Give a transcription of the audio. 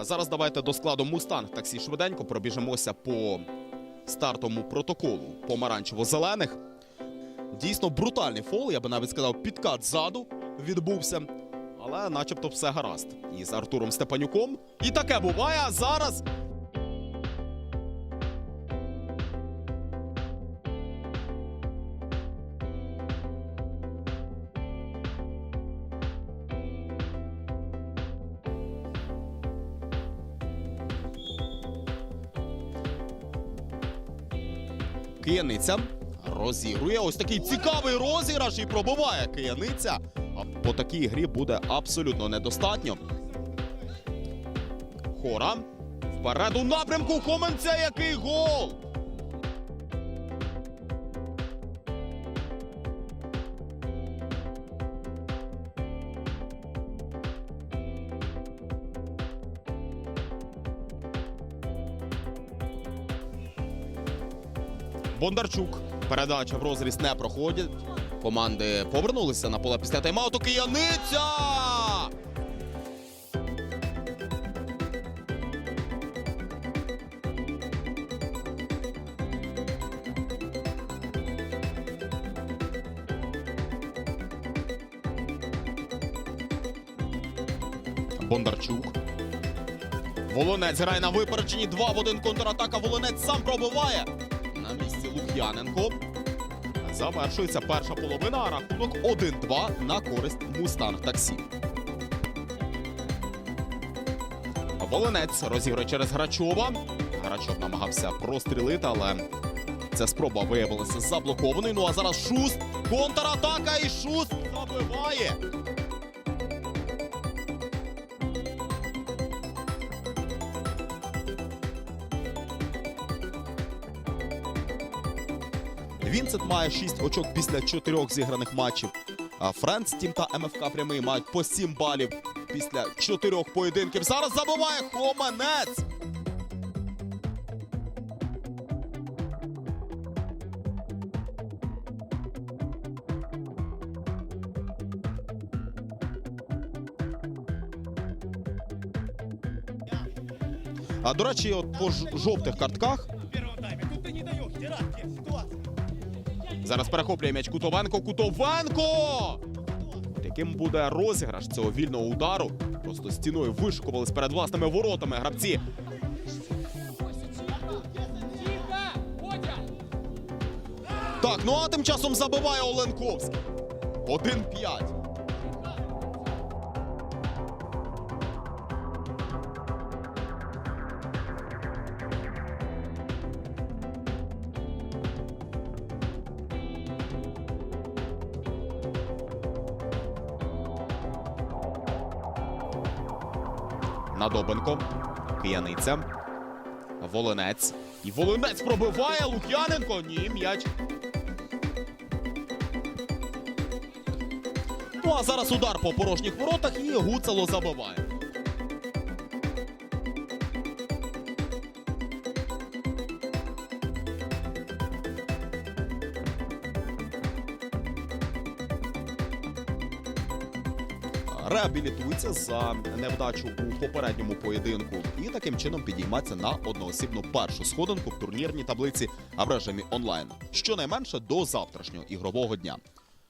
Зараз давайте до складу Мустанг таксі швиденько пробіжимося по стартовому протоколу помаранчево-зелених. Дійсно брутальний фол, я би навіть сказав, підкат ззаду відбувся. Але начебто все гаразд. Із Артуром Степанюком. І таке буває, зараз. Кияниця розігрує. Ось такий цікавий розіграш і пробиває кияниця. А по такій грі буде абсолютно недостатньо. Хора. Вперед у напрямку Хоменця який гол! Бондарчук. Передача в розріз не проходить. Команди повернулися на поле після тайм-ауту. Кияниця! Бондарчук. Волонець грає на випередженні. Два в один контратака. Волонець сам пробиває. На місці Лук'яненко. Завершується перша половина. Рахунок 1-2 на користь Мустанг таксі. Волонець розігрує через Грачова. Грачов намагався прострілити, але ця спроба виявилася заблокованою. Ну а зараз Шуст. Контратака і Шуст забиває. Вінсент має 6 очок після 4 зіграних матчів. Френц, Тім та МФК прямий мають по 7 балів після 4 поєдинків. Зараз забиває Хоманець. А до речі, от по жовтих картках в первом тайме. Тут ты не даешь. Герат, есть ситуация. Зараз перехоплює м'яч Кутовенко. Кутовенко! Яким буде розіграш цього вільного удару? Просто стіною вишикувались перед власними воротами гравці. Так, ну а тим часом забиває Оленковський. 1-5. Надобенко. Кияниця. Волинець. І Волинець пробиває Лук'яненко. Ні, м'яч. Ну а зараз удар по порожніх воротах і Гуцело забиває. Реабілітується за невдачу у попередньому поєдинку і таким чином підійматься на одноосібну першу сходинку в турнірній таблиці а в режимі онлайн, щонайменше до завтрашнього ігрового дня.